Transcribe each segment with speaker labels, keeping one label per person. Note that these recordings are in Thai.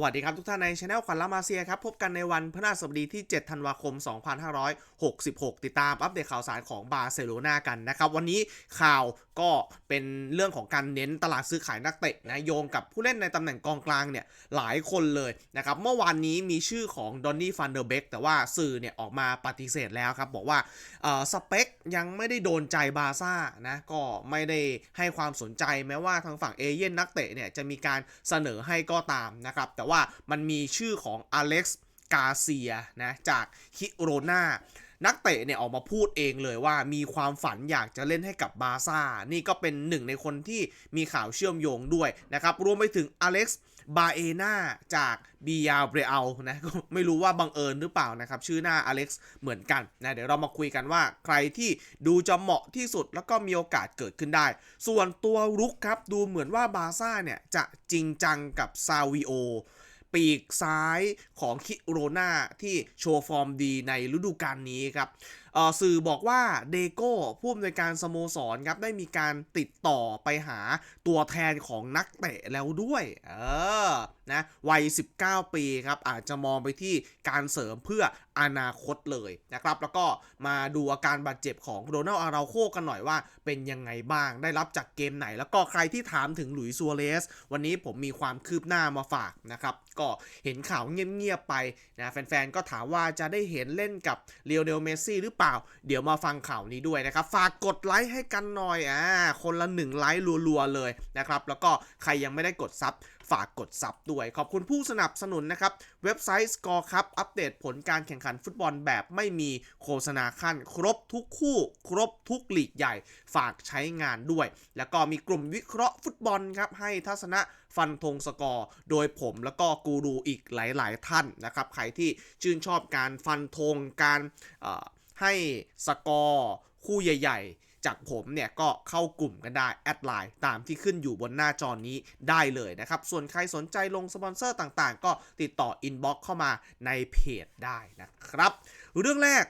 Speaker 1: สวัสดีครับทุกท่านในช anel ขวัญละมาเซียครับพบกันในวันพฤหัสบดีที่ 7 ธันวาคม 2566 ติดตามอัปเดตข่าวสารของบาร์เซโลนากันนะครับ วันนี้ข่าว ก็เป็นเรื่องของการเน้นตลาดซื้อขายนักเตะนะโยงกับผู้เล่นในตำแหน่งกองกลางเนี่ยหลายคนเลยนะครับเมื่อวานนี้มีชื่อของดอนนี่ฟันเดอร์เบกแต่ว่าสื่อเนี่ยออกมาปฏิเสธแล้วครับ บอกว่าสเปคยังไม่ได้โดนใจบาซ่านะก็ไม่ได้ให้ความสนใจแม้ว่าทางฝั่งเอเย่นนักเตะเนี่ยจะมีการเสนอให้ก็ตามนะครับแต่ว่ามันมีชื่อของอเล็กซ์กาเซียนะจากฮิโรนา นักเตะเนี่ยออกมาพูดเองเลยว่ามีความฝันอยากจะเล่นให้กับบาซ่า นี่ก็เป็นหนึ่งในคนที่มีข่าวเชื่อมโยงด้วยนะครับ รวมไปถึงอเล็กซ์บาเอนาจากบียาเบรเอัลนะก็ไม่รู้ว่าบังเอิญหรือเปล่านะครับ ชื่อหน้าอเล็กซ์เหมือนกันนะเดี๋ยวเรามาคุยกันว่าใครที่ดูจะเหมาะที่สุดแล้วก็มีโอกาสเกิดขึ้นได้ ส่วนตัวรุกครับ ดูเหมือนว่าบาซ่าเนี่ยจะจริงจังกับซาวิโอ ปีกซ้ายของคิโรนาที่โชว์ฟอร์มดีในฤดูกาลนี้ครับสื่อบอกว่าเดโก้ผู้อำนวยการสโมสรครับได้มีการติดต่อไปหาตัวแทนของนักเตะแล้วด้วยเออนะวัย 19 ปีครับอาจจะมองไปที่การเสริมเพื่ออนาคตเลยนะครับ แล้วก็มาดูอาการบาดเจ็บของโรนัลอาราโคกันหน่อยว่าเป็นยังไงบ้างได้รับจากเกมไหน แล้วก็ใครที่ถามถึงหลุยส์ซัวเรส วันนี้ผมมีความคืบหน้ามาฝากนะครับ ก็เห็นข่าวเงียบๆไปนะแฟนๆ ก็ถามว่าจะได้เห็นเล่นกับเลียวเนลเมซี่หรือเปล่า เดี๋ยวมาฟังข่าวนี้ด้วยนะครับ ฝากกดไลค์ให้กันหน่อยอ่าคนละหนึ่งไลค์รัวๆเลยนะครับ แล้วก็ใครยังไม่ได้กดซับฝากกดซับด้วย ขอบคุณผู้สนับสนุนนะครับ เว็บไซต์ Score ครับอัปเดตผลการแข่งขันฟุตบอลแบบไม่มีโฆษณาขั้น ครบทุกคู่ ครบทุกหลีกใหญ่ ฝากใช้งานด้วย แล้วก็มีกลุ่มวิเคราะห์ฟุตบอลครับ ให้ทัศนะฟันธงสกอร์ โดยผมแล้วก็กูรูอีกหลาย ๆ ท่านนะครับ ใครที่ชื่นชอบการฟันธงการอ่อ ให้สกอร์คู่ใหญ่ ๆ จากผมเนี่ยก็เข้ากลุ่มกันได้ แอดไลน์ตามที่ขึ้นอยู่บนหน้าจอนี้ได้เลยนะครับ ส่วนใครสนใจลงสปอนเซอร์ต่างๆ ก็ติดต่ออินบ็อกเข้ามาในเพจได้นะครับ เรื่องแรก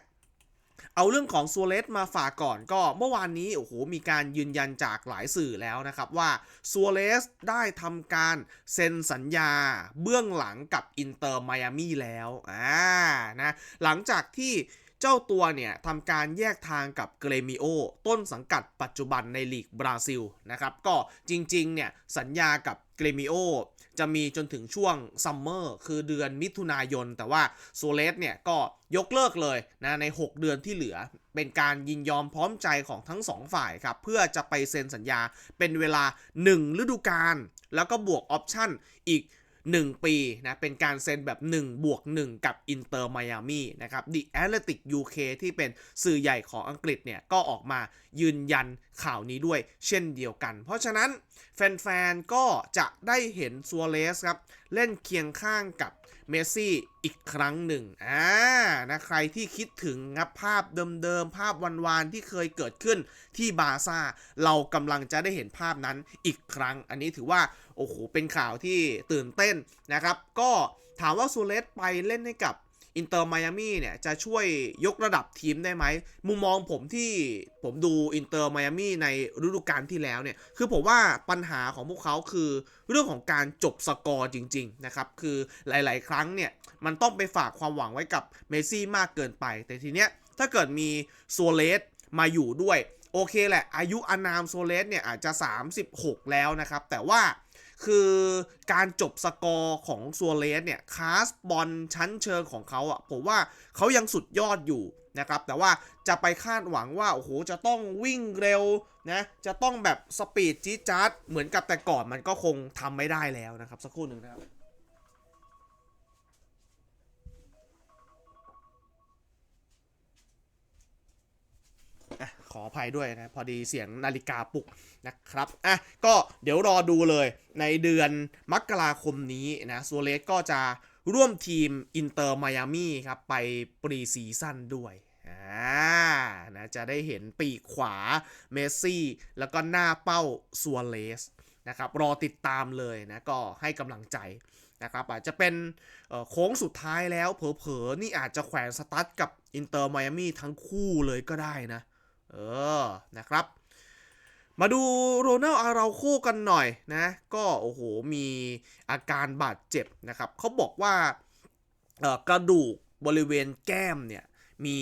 Speaker 1: เอาเรื่องของซัวเรสมาฝากก่อนก็เมื่อวานนี้โอ้โหมีการยืนยันจากหลายสื่อแล้วนะครับว่าซัวเรสได้ทำการเซ็นสัญญาเบื้องหลังกับอินเตอร์ไมอามี่แล้วอ่านะหลังจากที่ เจ้าตัวเนี่ยทำการแยกทางกับเกรมิโอต้นสังกัดปัจจุบันในลีกบราซิลนะครับ ก็จริงๆเนี่ยสัญญากับเกรมิโอจะมีจนถึงช่วงซัมเมอร์คือเดือนมิถุนายน แต่ว่าโซเลสเนี่ยก็ยกเลิกเลยนะใน 6 เดือนที่เหลือ เป็นการยินยอมพร้อมใจของทั้ง 2 ฝ่ายครับ เพื่อจะไปเซ็นสัญญาเป็นเวลา 1 ฤดูกาลแล้วก็บวกออปชั่นอีก 1 ปีนะเป็นการเซ็นแบบ1บวก1กับอินเตอร์ไมอามีนะครับ The Athletic UK ที่เป็นสื่อใหญ่ของอังกฤษเนี่ย ก็ออกมายืนยันข่าวนี้ด้วยเช่นเดียวกัน เพราะฉะนั้นแฟนๆ ก็จะได้เห็นซัวเรสครับ เล่นเคียงข้างกับเมสซี่อีกครั้งหนึ่งอ่านะใครที่คิดถึงครับภาพเดิมๆ ภาพวันๆ ที่เคยเกิดขึ้นที่บาร์ซ่า เรากำลังจะได้เห็นภาพนั้นอีกครั้ง อันนี้ถือว่า โอ้โห เป็นข่าวที่ตื่นเต้นนะครับ ก็ถามว่าซูเลสไปเล่นให้กับอินเตอร์ไมอามี่เนี่ยจะช่วยยกระดับทีมได้ไหม มุมมองผมที่ผมดูอินเตอร์ไมอามี่ในฤดูกาลที่แล้วเนี่ย คือผมว่าปัญหาของพวกเขาคือเรื่องของการจบสกอร์จริง ๆ นะครับ คือหลาย ๆ ครั้งเนี่ย มันต้องไปฝากความหวังไว้กับเมซี่มากเกินไป แต่ทีเนี้ยถ้าเกิดมีโซเลสมาอยู่ด้วย โอเคแหละ อายุอานามโซเลสเนี่ยอาจจะ 36 แล้วนะครับ แต่ว่า คือการจบสกอร์ของซัวเรสเนี่ยคาสบอลชั้นเชิงของเขาอะ่ะผมว่าเขายังสุดยอดอยู่นะครับแต่ว่าจะไปคาดหวังว่า โอ้โห จะต้องวิ่งเร็วนะจะต้องแบบสปีดจี๊ดจ๊าดเหมือนกับแต่ก่อนมันก็คงทำไม่ได้แล้วนะครับ สักครู่หนึ่งนะครับ ขออภัยด้วยนะ พอดีเสียงนาฬิกาปลุกนะครับ อะ ก็เดี๋ยวรอดูเลยในเดือนมกราคมนี้นะซัวเลสก็จะร่วมทีมอินเตอร์ไมอามี่ครับ ไปปรีซีซั่นด้วยอ่านะจะได้เห็นปีกขวาเมสซี่ แล้วก็หน้าเป้าซัวเลสนะครับรอติดตามเลยนะก็ให้กำลังใจนะครับอาจจะเป็นโค้งสุดท้ายแล้วเผลอๆ นี่อาจจะแขวนสตั๊ดกับอินเตอร์ไมอามี่ทั้งคู่เลยก็ได้นะ เออนะครับ มาดูโรนัลอาราโคกันหน่อยนะ ก็โอ้โหมีอาการบาดเจ็บนะครับเขาบอกว่ากระดูกบริเวณแก้มเนี่ย มี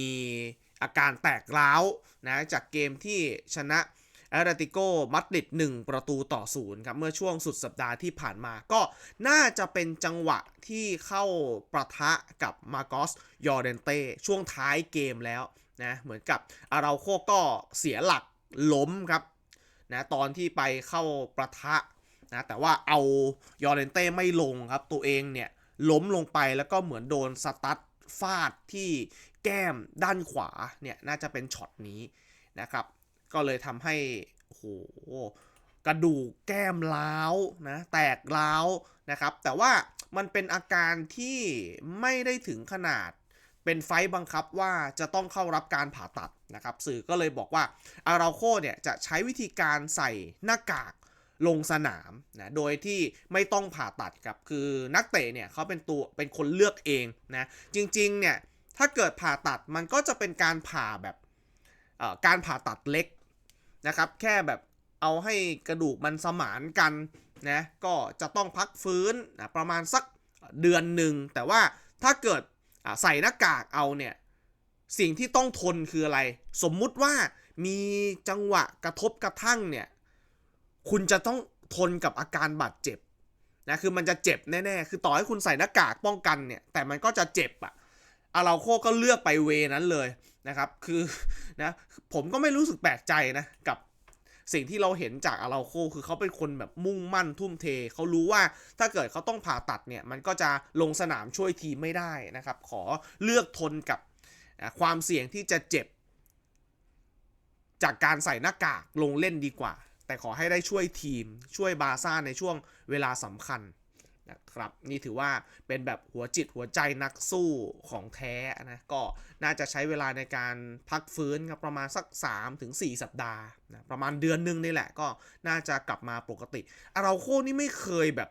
Speaker 1: อาการแตกร้าวนะจากเกมที่ชนะแอตเลติโกมัดริด1ประตูต่อศูนย์ครับเมื่อช่วงสุดสัปดาห์ที่ผ่านมาก็น่าจะเป็นจังหวะที่เข้าประทะกับมาโกสยอร์เดนเต้ช่วงท้ายเกมแล้ว นะเหมือนกับอาราโคก็เสียหลักล้มครับนะตอนที่ไปเข้าประทะนะแต่ว่าเอายอร์เรนเต้ไม่ลงครับ ตัวเองเนี่ยล้มลงไปแล้วก็เหมือนโดนสตัดฟาดที่แก้มด้านขวาเนี่ยน่าจะเป็นช็อตนี้นะครับ ก็เลยทำให้โหกระดูกแก้มร้าวนะแตกร้าวนะครับ แต่ว่ามันเป็นอาการที่ไม่ได้ถึงขนาด เป็นไฟต์บังคับว่าจะต้องเข้ารับการผ่าตัดนะครับ สื่อก็เลยบอกว่าอาราโคเนี่ยจะใช้วิธีการใส่หน้ากากลงสนามนะโดยที่ไม่ต้องผ่าตัดครับคือนักเตะเนี่ยเขาเป็นตัวเป็นคนเลือกเองนะจริงๆเนี่ยถ้าเกิดผ่าตัดมันก็จะเป็นการผ่าแบบการผ่าตัดเล็กนะครับแค่แบบเอาให้กระดูกมันสมานกันนะก็จะต้องพักฟื้นนะประมาณสักเดือนหนึ่งแต่ว่าถ้าเกิด ใส่หน้ากากเอาเนี่ย สิ่งที่ต้องทนคืออะไร สมมุติว่ามีจังหวะกระทบกระทั่งเนี่ย คุณจะต้องทนกับอาการบาดเจ็บนะคือมันจะเจ็บแน่ๆ คือต่อให้คุณใส่หน้ากากป้องกันเนี่ย แต่มันก็จะเจ็บอะอาราโคก็เลือกไปเวนั้นเลยนะครับ คือนะผมก็ไม่รู้สึกแปลกใจนะกับ สิ่งที่เราเห็นจากอาราโคคือเขาเป็นคนแบบมุ่งมั่นทุ่มเท เขารู้ว่าถ้าเกิดเขาต้องผ่าตัดเนี่ย มันก็จะลงสนามช่วยทีมไม่ได้นะครับ ขอเลือกทนกับความเสี่ยงที่จะเจ็บ จากการใส่หน้ากากลงเล่นดีกว่า แต่ขอให้ได้ช่วยทีมช่วยบาซ่าในช่วงเวลาสำคัญ นะครับ นี่ถือว่าเป็นแบบหัวจิตหัวใจนักสู้ของแท้นะก็น่าจะใช้เวลาในการพักฟื้นครับประมาณสัก 3-4 สัปดาห์นะประมาณเดือนหนึงนี่แหละก็น่าจะกลับมาปกติอาราโคนี่ไม่เคยแบบ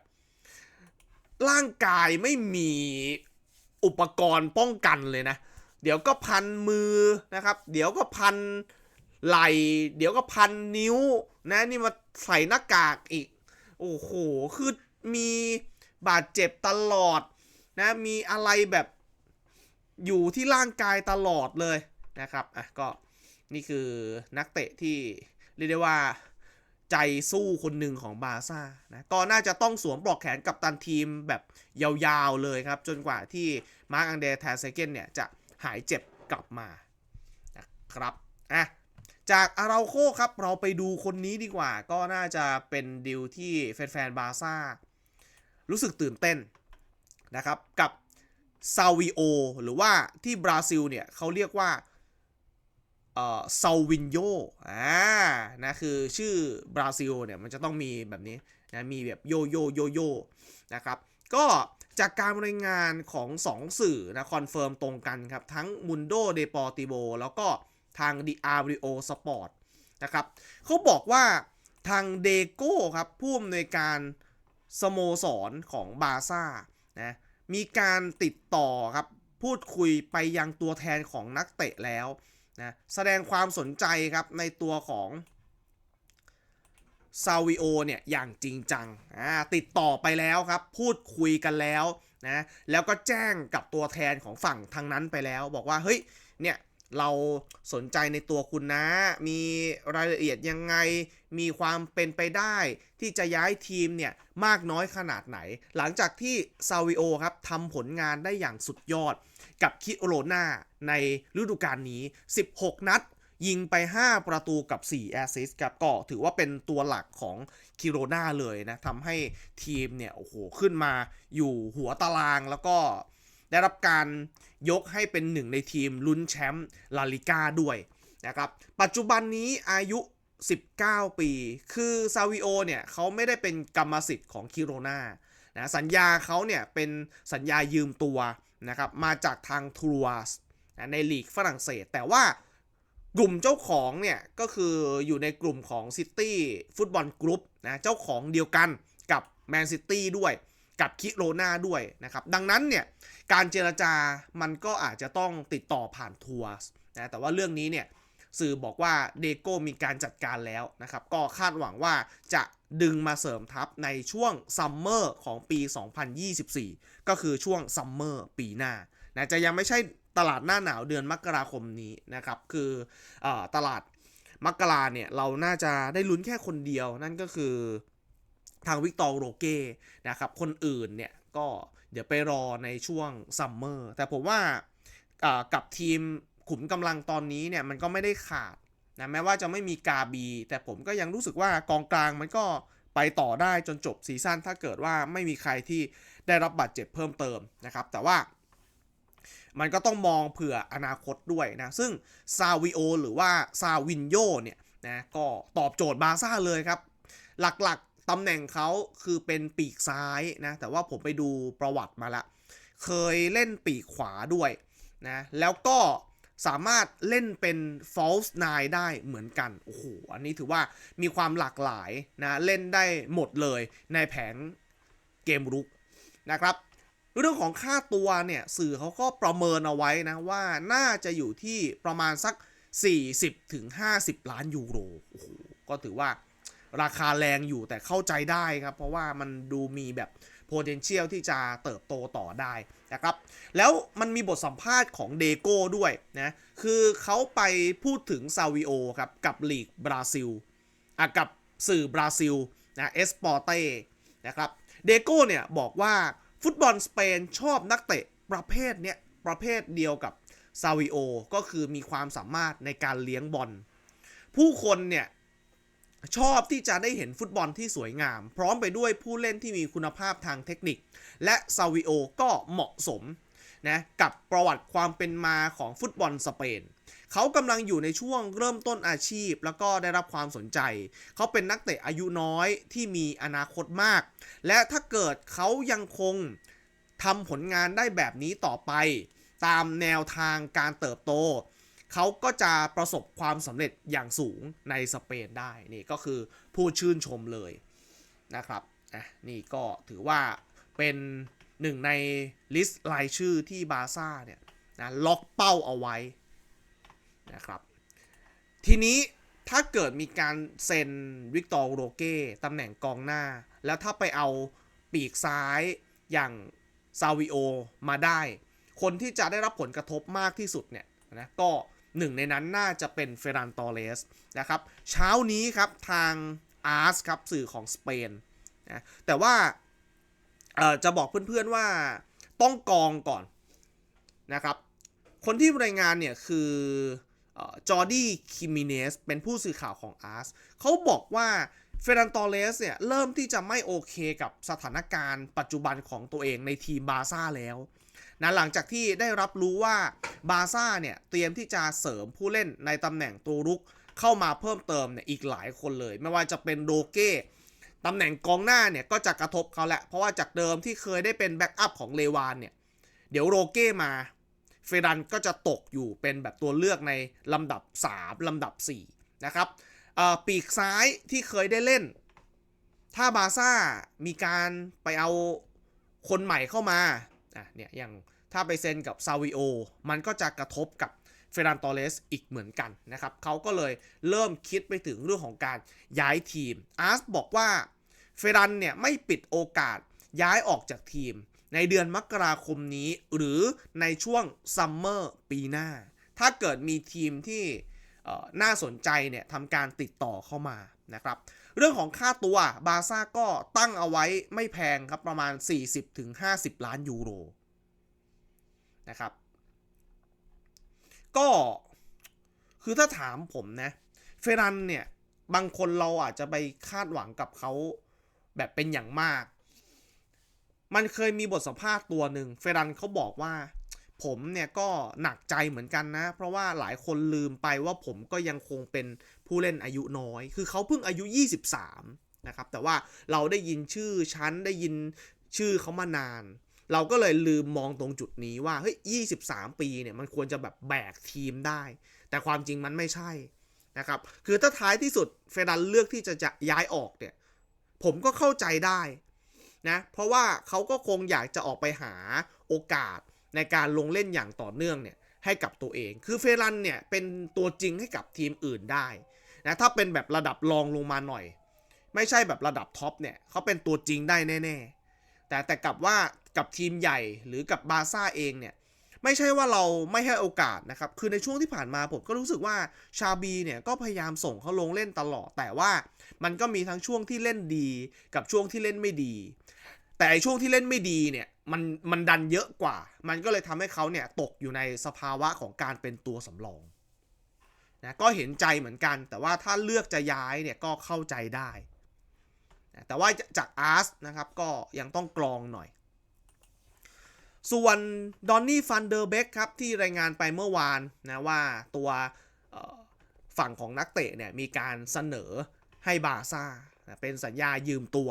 Speaker 1: ร่างกายไม่มีอุปกรณ์ป้องกันเลยนะ เดี๋ยวก็พันมือนะครับ เดี๋ยวก็พันไหล เดี๋ยวก็พันนิ้วนะนี่มาใส่หน้ากากอีก โอ้โห คือมี บาดเจ็บตลอดนะมีอะไรแบบอยู่ที่ร่างกายตลอดเลยนะครับอะก็นี่คือนักเตะที่เรียกได้ว่าใจสู้คนหนึ่งของบาร์ซ่านะก็น่าจะต้องสวมปลอกแขนกับตันทีมแบบยาวๆเลยครับ จนกว่าที่มาร์กอังเดร์แทเซเกนเนี่ยจะหายเจ็บกลับมานะครับอะจากอาราโคครับเราไปดูคนนี้ดีกว่า ก็น่าจะเป็นดิวที่แฟนๆบาร์ซ่า รู้สึกตื่นเต้นนะครับกับซาวิโอหรือว่าที่บราซิลเนี่ยเขาเรียกว่าเอ่อซาวินโยอ่านะคือชื่อบราซิลเนี่ยมันจะต้องมีแบบนี้นะมีแบบโยโยโยโยนะครับก็จากการรายงานของ 2 สื่อนะคอนเฟิร์มตรงกันครับ ทั้ง Mundo Deportivo แล้วก็ทาง The Ario Sport นะครับเขาบอกว่าทางเดโก้ครับผู้อำนวยการ สโมสรของบาซ่านะมีการติดต่อครับพูดคุยไปยังตัวแทนของนักเตะแล้วนะแสดงความสนใจครับในตัวของซาวิโอเนี่ยอย่างจริงจังอ่าติดต่อไปแล้วครับ พูดคุยกันแล้วนะแล้วก็แจ้งกับตัวแทนของฝั่งทางนั้นไปแล้ว บอกว่าเฮ้ยเนี่ยเราสนใจในตัวคุณนะ มีรายละเอียดยังไง มีความเป็นไปได้ที่จะย้ายทีมเนี่ยมากน้อยขนาดไหน หลังจากที่ซาวิโอครับทำผลงานได้อย่างสุดยอด กับคิโรนาในฤดูกาลนี้ 16 นัดยิงไป 5 ประตูกับ 4 แอสซิสต์ครับก็ถือว่าเป็นตัวหลักของคิโรนาเลยนะทำให้ทีมเนี่ย โอ้โห ขึ้นมาอยู่หัวตารางแล้วก็ได้รับการยกให้เป็นหนึ่งในทีมลุ้นแชมป์ลาลิก้าด้วยนะครับ ปัจจุบันนี้อายุ 19 ปี คือซาวิโอเนี่ยเขาไม่ได้เป็นกรรมสิทธิ์ของคิโรนานะสัญญาเขาเนี่ยเป็นสัญญายืมตัวนะครับมาจากทางทัวร์สในลีกฝรั่งเศส แต่ว่ากลุ่มเจ้าของเนี่ยก็คืออยู่ในกลุ่มของซิตี้ฟุตบอลกรุ๊ปนะเจ้าของเดียวกันกับแมนซิตี้ด้วยกับคิโรนาด้วยนะครับ ดังนั้นเนี่ยการเจรจามันก็อาจจะต้องติดต่อผ่านทัวร์นะแต่ว่าเรื่องนี้เนี่ย สื่อบอกว่าเดโก้มีการจัดการแล้วนะครับ ก็คาดหวังว่าจะดึงมาเสริมทัพในช่วงซัมเมอร์ของปี 2024 ก็คือช่วงซัมเมอร์ปีหน้านะจะยังไม่ใช่ตลาดหน้าหนาวเดือนมกราคมนี้นะครับ คืออตลาดมกราเนี่ยเราน่าจะได้ลุ้นแค่คนเดียวนั่นก็คือทางวิกตอร์โรเก้นะครับ คนอื่นเนี่ยก็เดี๋ยวไปรอในช่วงซัมเมอร์แต่ผมว่ากับทีม ขุมกำลังตอนนี้เนี่ยมันก็ไม่ได้ขาดนะแม้ว่าจะไม่มีกาบี แต่ผมก็ยังรู้สึกว่ากองกลางมันก็ไปต่อได้จนจบซีซั่นถ้าเกิดว่าไม่มีใครที่ได้รับบาดเจ็บเพิ่มเติมนะครับ แต่ว่ามันก็ต้องมองเผื่ออนาคตด้วยนะ ซึ่งซาวิโอหรือว่าซาวินโยเนี่ยนะก็ตอบโจทย์บาซ่าเลยครับ หลักๆตำแหน่งเขาคือเป็นปีกซ้ายนะ แต่ว่าผมไปดูประวัติมาละ เคยเล่นปีกขวาด้วยนะ แล้วก็ สามารถเล่นเป็น false nine ได้เหมือนกัน โอ้โห อันนี้ถือว่ามีความหลากหลายนะ เล่นได้หมดเลยในแผนเกมรุกนะครับ เรื่องของค่าตัวเนี่ย สื่อเขาก็ประเมินเอาไว้นะว่าน่าจะอยู่ที่ประมาณสัก 40ถึง50 ล้านยูโร โอ้โห ก็ถือว่าราคาแรงอยู่แต่เข้าใจได้ครับ เพราะว่ามันดูมีแบบ potential ที่จะเติบโตต่อได้นะครับ แล้วมันมีบทสัมภาษณ์ของเดโก้ด้วยนะ คือเขาไปพูดถึงซาวิโอครับ กับลีกบราซิลอะกับสื่อบราซิลนะเอสปอร์เต้นะครับ เดโก้เนี่ยบอกว่าฟุตบอลสเปนชอบนักเตะประเภทเนี้ยประเภทเดียวกับซาวิโอ ก็คือมีความสามารถในการเลี้ยงบอล ผู้คนเนี่ย ชอบที่จะได้เห็นฟุตบอลที่สวยงาม พร้อมไปด้วยผู้เล่นที่มีคุณภาพทางเทคนิค และซาวิโอก็เหมาะสมนะกับประวัติความเป็นมาของฟุตบอลสเปนเขากำลังอยู่ในช่วงเริ่มต้นอาชีพ แล้วก็ได้รับความสนใจ เขาเป็นนักเตะอายุน้อยที่มีอนาคตมาก และถ้าเกิดเขายังคงทำผลงานได้แบบนี้ต่อไป ตามแนวทางการเติบโต เขาก็จะประสบความสำเร็จอย่างสูงในสเปนได้นี่ก็คือผู้ชื่นชมเลยนะครับอะนี่ก็ถือว่าเป็นหนึ่งในลิสต์รายชื่อที่บาซ่าเนี่ยนะล็อกเป้าเอาไว้นะครับ ทีนี้ถ้าเกิดมีการเซ็นวิกตอร์โรเก้ตำแหน่งกองหน้า แล้วถ้าไปเอาปีกซ้ายอย่างซาวิโอมาได้ คนที่จะได้รับผลกระทบมากที่สุดเนี่ยนะก็ หนึ่งในนั้นน่าจะเป็นเฟรานตอเรสนะครับ เช้านี้ครับทางอาร์สครับสื่อของสเปนนะแต่ว่าจะบอกเพื่อนๆว่าต้องกองก่อนนะครับ คนที่รายงานเนี่ยคือจอร์ดี้คิมิเนสเป็นผู้สื่อข่าวของอาร์สเขาบอกว่าเฟรนตอเรสเนี่ยเริ่มที่จะไม่โอเคกับสถานการณ์ปัจจุบันของตัวเองในทีมบาซ่าแล้ว นะหลังจากที่ได้รับรู้ว่าบาซ่าเนี่ยเตรียมที่จะเสริมผู้เล่นในตำแหน่งตัวรุกเข้ามาเพิ่มเติมเนี่ยอีกหลายคนเลย ไม่ว่าจะเป็นโดเก้ตำแหน่งกองหน้าเนี่ยก็จะกระทบเขาแหละ เพราะว่าจากเดิมที่เคยได้เป็นแบ็กอัพของเลวานเนี่ยเดี๋ยวโรเก้มาเฟรันก็จะตกอยู่เป็นแบบตัวเลือกในลำดับ 3 ลำดับ 4 นะครับปีกซ้ายที่เคยได้เล่น ถ้าบาซ่ามีการไปเอาคนใหม่เข้ามา อะเนี่ยอย่างถ้าไปเซ็นกับซาวิโอมันก็จะกระทบกับเฟรานตอเรสอีกเหมือนกันนะครับเขาก็เลยเริ่มคิดไปถึงเรื่องของการย้ายทีมอาร์สบอกว่าเฟรันเนี่ยไม่ปิดโอกาสย้ายออกจากทีม ในเดือนมกราคมนี้หรือในช่วงซัมเมอร์ปีหน้า ถ้าเกิดมีทีมที่น่าสนใจเนี่ยทำการติดต่อเข้ามานะครับ เรื่องของค่าตัวบาซ่าก็ตั้งเอาไว้ไม่แพงครับประมาณ 40-50 ล้านยูโรนะครับ ก็คือถ้าถามผมนะ เฟรันเนี่ย บางคนเราอาจจะไปคาดหวังกับเขาแบบเป็นอย่างมาก มันเคยมีบทสัมภาษณ์ตัวหนึ่ง เฟรันเขาบอกว่า ผมเนี่ยก็หนักใจเหมือนกันนะ เพราะว่าหลายคนลืมไปว่าผมก็ยังคงเป็นผู้เล่นอายุน้อย คือเขาเพิ่งอายุ 23 นะครับ แต่ว่าเราได้ยินชื่อชั้นได้ยินชื่อเขามานาน เราก็เลยลืมมองตรงจุดนี้ว่าเฮ้ย23 ปีเนี่ยมันควรจะแบบแบกทีมได้ แต่ความจริงมันไม่ใช่นะครับ คือถ้าท้ายที่สุดเฟดันเลือกที่จะจะย้ายออกเนี่ย ผมก็เข้าใจได้นะ เพราะว่าเขาก็คงอยากจะออกไปหาโอกาส ในการลงเล่นอย่างต่อเนื่องเนี่ยให้กับตัวเอง คือเฟรันเนี่ยเป็นตัวจริงให้กับทีมอื่นได้นะถ้าเป็นแบบระดับรองลงมาหน่อย ไม่ใช่แบบระดับท็อปเนี่ยเขาเป็นตัวจริงได้แน่ๆ แต่แต่กับว่ากับทีมใหญ่หรือกับบาซ่าเองเนี่ยไม่ใช่ว่าเราไม่ให้โอกาสนะครับ คือในช่วงที่ผ่านมาผมก็รู้สึกว่าชาบีเนี่ยก็พยายามส่งเขาลงเล่นตลอด แต่ว่ามันก็มีทั้งช่วงที่เล่นดีกับช่วงที่เล่นไม่ดี แต่ช่วงที่เล่นไม่ดีเนี่ยมันมันดันเยอะกว่า มันก็เลยทำให้เขาเนี่ยตกอยู่ในสภาวะของการเป็นตัวสำรองนะก็เห็นใจเหมือนกัน แต่ว่าถ้าเลือกจะย้ายเนี่ยก็เข้าใจได้นะแต่ว่าจากอาร์สนะครับก็ยังต้องกรองหน่อย ส่วนดอนนี่ฟันเดอร์เบกครับที่รายงานไปเมื่อวานนะว่าตัวฝั่งของนักเตะเนี่ยมีการเสนอให้บาซ่าเป็นสัญญายืมตัว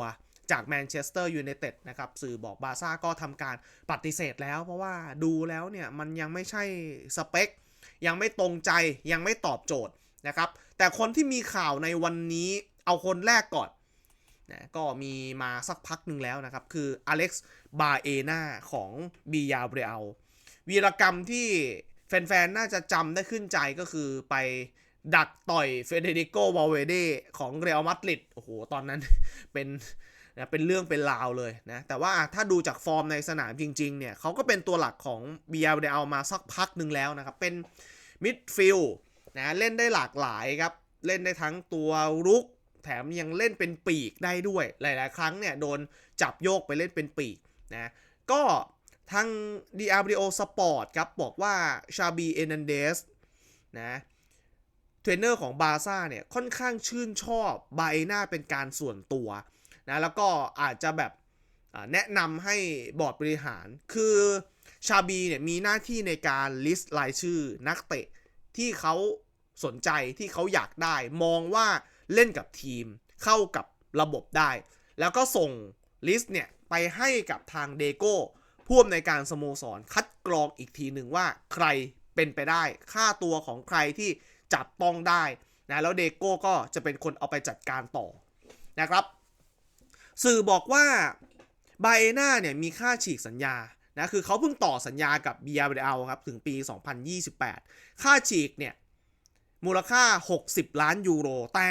Speaker 1: จากแมนเชสเตอร์ยูไนเต็ดนะครับสื่อบอกบาซ่าก็ทำการปฏิเสธแล้ว เพราะว่าดูแล้วเนี่ยมันยังไม่ใช่สเปค ยังไม่ตรงใจยังไม่ตอบโจทย์นะครับแต่คนที่มีข่าวในวันนี้เอาคนแรกก่อนนะก็มีมาสักพักหนึ่งแล้วนะครับ คืออเล็กซ์บาเอนาของบียาเบรอัลวีรกรรมที่แฟนๆ น่าจะจำได้ขึ้นใจก็คือไป ดักต่อยเฟเดริโกวาเวเดของเรอัลมาดริดโอ้โห ตอนนั้นเป็นนะเป็นเรื่องเป็นราวเลยนะ แต่ว่าถ้าดูจากฟอร์มในสนามจริงๆเนี่ยเขาก็เป็นตัวหลักของบียาเบรอัลมาสักพักหนึ่งแล้วนะครับ เป็นมิดฟิลด์นะเล่นได้หลากหลายครับ เล่นได้ทั้งตัวรุก แถมยังเล่นเป็นปีกได้ด้วย หลายๆ ครั้งเนี่ยโดนจับโยกไปเล่นเป็นปีกนะก็ทาง d r b o Sport ครับ บอกว่าชาบีเอนันเดสนะ เทรนเนอร์ของบาซ่าเนี่ยค่อนข้างชื่นชอบบาเอน่าเป็นการส่วนตัวนะแล้วก็อาจจะแบบแนะนำให้บอร์ดบริหารคือชาบีเนี่ยมีหน้าที่ในการลิสต์รายชื่อนักเตะที่เขาสนใจที่เขาอยากได้ มองว่าเล่นกับทีมเข้ากับระบบได้ แล้วก็ส่งลิสต์เนี่ยไปให้กับทางเดโก้ผู้อำนวยการสโมสรคัดกรองอีกทีหนึ่งว่าใครเป็นไปได้ ค่าตัวของใครที่ จับต้องได้นะแล้วเดโก้ก็จะเป็นคนเอาไปจัดการต่อนะครับ สื่อบอกว่าบาเอน่าเนี่ยมีค่าฉีกสัญญานะคือเขาเพิ่งต่อสัญญากับเบียาเบลครับถึงปี 2028 ค่าฉีกเนี่ยมูลค่า 60 ล้านยูโร แต่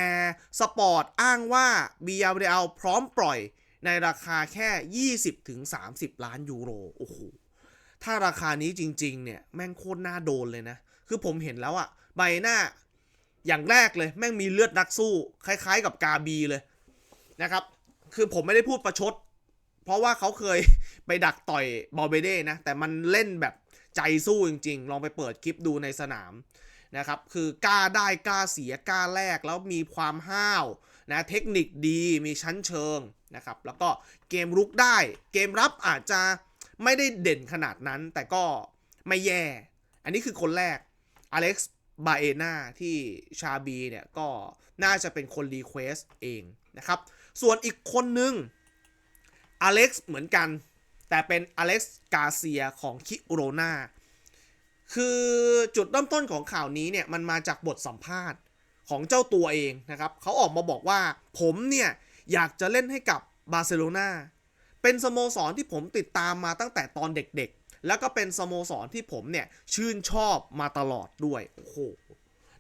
Speaker 1: สปอร์ตอ้างว่าเบียาเบลพร้อมปล่อยในราคาแค่ 20ถึง30 ล้านยูโรโอ้โหถ้าราคานี้จริง ๆ เนี่ย แม่งโคตรน่าโดนเลยนะ คือผมเห็นแล้วอะ ใบหน้า อย่างแรกเลยแม่งมีเลือดนักสู้ คล้ายๆ กับกาบีเลยนะครับ คือผมไม่ได้พูดประชด เพราะว่าเขาเคยไปดักต่อยบอเบเด้นะ แต่มันเล่นแบบใจสู้จริง ๆ ลองไปเปิดคลิปดูในสนามนะครับ คือกล้าได้กล้าเสียกล้าแลกแล้วมีความห้าวนะเทคนิคดีมีชั้นเชิงนะครับ แล้วก็เกมรุกได้ เกมรับอาจจะไม่ได้เด่นขนาดนั้น แต่ก็ไม่แย่ อันนี้คือคนแรกอเล็กซ์ บาเอนาที่ชาบีเนี่ยก็น่าจะเป็นคนรีเควสเองนะครับ ส่วนอีกคนนึงอเล็กซ์เหมือนกัน แต่เป็นอเล็กซ์กาเซียของคิโรนาคือจุดเริ่มต้นของข่าวนี้เนี่ยมันมาจากบทสัมภาษณ์ของเจ้าตัวเองนะครับเขาออกมาบอกว่าผมเนี่ยอยากจะเล่นให้กับบาร์เซโลนาเป็นสโมสรที่ผมติดตามมาตั้งแต่ตอนเด็กๆ แล้วก็เป็นสโมสรที่ผมเนี่ยชื่นชอบมาตลอดด้วย โอ้โห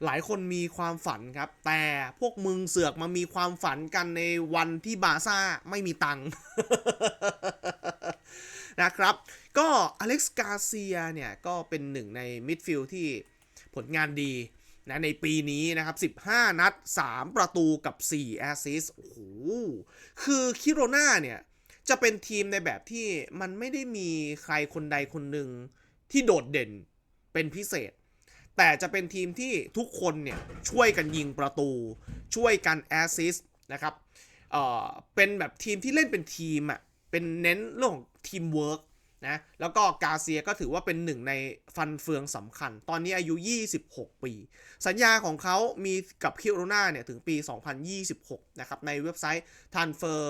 Speaker 1: หลายคนมีความฝันครับ แต่พวกมึงเสือกมามีความฝันกันในวันที่บาซ่าไม่มีตังค์นะครับ ก็อเล็กซ์กาเซียเนี่ย ก็เป็นหนึ่งในมิดฟิลด์ที่ผลงานดีนะในปีนี้นะครับ 15 นัด 3 ประตูกับ 4 แอสซิสต์โอ้โห คือคิโรนาเนี่ย จะเป็นทีมในแบบที่มันไม่ได้มีใครคนใดคนหนึ่งที่โดดเด่นเป็นพิเศษ แต่จะเป็นทีมที่ทุกคนเนี่ยช่วยกันยิงประตู ช่วยกันแอสซิสต์นะครับเอ่อเป็นแบบทีมที่เล่นเป็นทีมอะ่ะเป็นเน้นเรื่องของทีมเวิร์กนะแล้วก็กาเซียก็ถือว่าเป็นหนึ่งในฟันเฟืองสำคัญ ตอนนี้อายุ 26 ปี สัญญาของเขามีกับคิโรนาเนี่ยถึงปี 2026 นะครับ ในเว็บไซต์ Transfer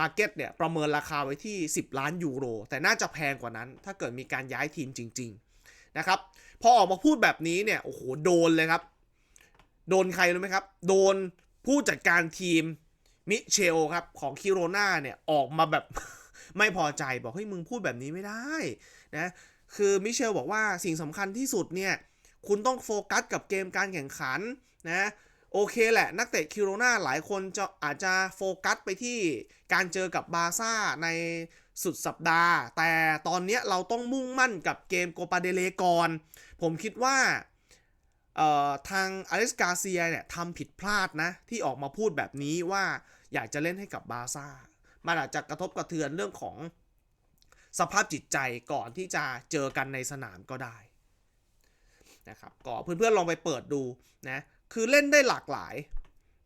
Speaker 1: Market เนี่ยประเมินราคาไว้ที่ 10 ล้านยูโร แต่น่าจะแพงกว่านั้น ถ้าเกิดมีการย้ายทีมจริง ๆ นะครับ พอออกมาพูดแบบนี้เนี่ย โอ้โห โดนเลยครับ โดนใครรู้ไหมครับ โดนผู้จัดการทีมมิเชลครับ ของคิโรนาเนี่ย ออกมาแบบ ไม่พอใจบอกเฮ้ยมึงพูดแบบนี้ไม่ได้นะคือมิเชลบอกว่าสิ่งสำคัญที่สุดเนี่ย คุณต้องโฟกัสกับเกมการแข่งขันนะ โอเคแหละ นักเตะคิโรนาหลายคนจะอาจจะโฟกัสไปที่การเจอกับบาซ่าในสุดสัปดาห์ แต่ตอนนี้เราต้องมุ่งมั่นกับเกมโกปาเดเลก่อน ผมคิดว่าทางอเล็กซ์กาเซียเนี่ยทำผิดพลาดนะ ที่ออกมาพูดแบบนี้ว่าอยากจะเล่นให้กับบาซ่า มันอาจจะกระทบกระเทือนเรื่องของสภาพจิตใจก่อนที่จะเจอกันในสนามก็ได้นะครับก็เพื่อนๆลองไปเปิดดูนะ คือเล่นได้หลากหลาย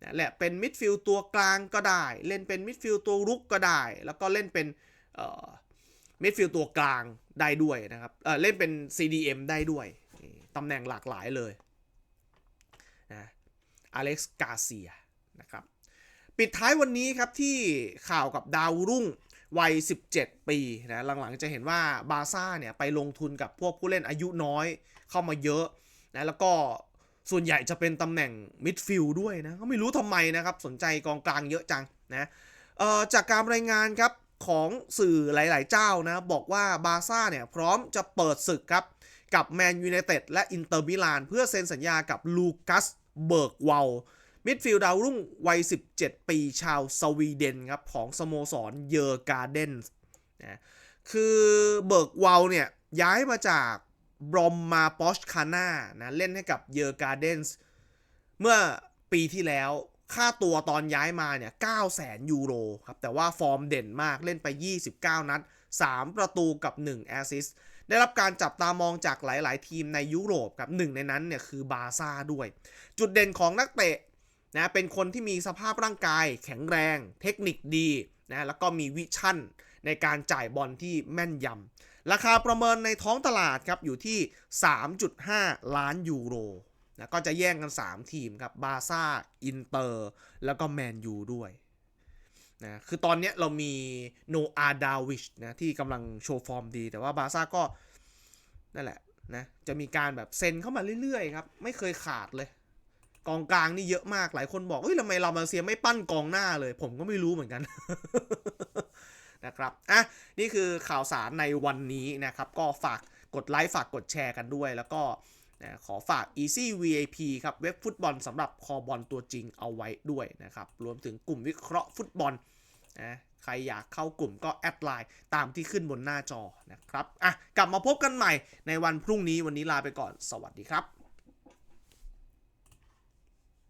Speaker 1: นะแหละเป็นมิดฟิลด์ตัวกลางก็ได้ เล่นเป็นมิดฟิลด์ตัวรุกก็ได้ แล้วก็เล่นเป็นมิดฟิลด์ตัวกลางได้ด้วยนะครับเเล่นเป็น CDM ได้ด้วยตำแหน่งหลากหลายเลยนะอเล็กซ์กาเซียนะครับปิดท้ายวันนี้ครับที่ข่าวกับดาวรุ่งวัย 17 ปีนะหลังๆจะเห็นว่าบาร์ซ่าเนี่ยไปลงทุนกับพวกผู้เล่นอายุน้อยเข้ามาเยอะนะแล้วก็ ส่วนใหญ่จะเป็นตำแหน่งมิดฟิลด์ด้วยนะก็ไม่รู้ทำไมนะครับ สนใจกองกลางเยอะจังนะจากการรายงานครับของสื่อหลาย ๆ เจ้านะ บอกว่าบาร์ซ่าเนี่ยพร้อมจะเปิดศึกครับ กับแมนยูไนเต็ดและอินเตอร์มิลานเพื่อเซ็นสัญญากับลูคัสเบิร์กวอลมิดฟิลด์ดาวรุ่งวัย 17 ปีชาวสวีเดนครับ ของสโมสรเยอร์การ์เดนส์นะคือเบิร์กวอลเนี่ยย้ายมาจาก บรอมมาปอชคาน่านะเล่นให้กับเยอร์การ์เดนส์เมื่อปีที่แล้วค่าตัวตอนย้ายมาเนี่ย9 0 0 0 0ยูโรครับ แต่ว่าฟอร์มเด่นมากเล่นไป 29 นัด 3 ประตูกับ 1 แอสซิสได้รับการจับตามองจากหลาย ๆ ทีมในยุโรปครับหนึ่งในนั้นเนี่ยคือบาซ่าด้วย จุดเด่นของนักเตะนะเป็นคนที่มีสภาพร่างกายแข็งแรง เทคนิคดีนะแล้วก็มีวิชั่นในการจ่ายบอลที่แม่นยำ ราคาประเมินในท้องตลาดครับอยู่ที่ 3.5 ล้านยูโรนะก็จะแย่งกัน 3 ทีมครับบาซ่าอินเตอร์แล้วก็แมนยูด้วยนะคือตอนนี้เรามีโนอาดาวิชนะที่กำลังโชว์ฟอร์มดี แต่ว่าบาซ่าก็นั่นแหละนะจะมีการแบบเซ็นเข้ามาเรื่อยๆครับ ไม่เคยขาดเลย กองกลางนี่เยอะมากหลายคนบอกเฮ้ยทำไมเรามาเลเซียไม่ปั้นกองหน้าเลย ผมก็ไม่รู้เหมือนกัน นะครับอะนี่คือข่าวสารในวันนี้นะครับ ก็ฝากกดไลค์ฝากกดแชร์กันด้วย แล้วก็ขอฝาก Easy VIP ครับเว็บฟุตบอลสำหรับคอบอลตัวจริงเอาไว้ด้วยนะครับ รวมถึงกลุ่มวิเคราะห์ฟุตบอลนะใครอยากเข้ากลุ่มก็แอดไลน์ตามที่ขึ้นบนหน้าจอนะครับอะกลับมาพบกันใหม่ในวันพรุ่งนี้วันนี้ลาไปก่อนสวัสดีครับ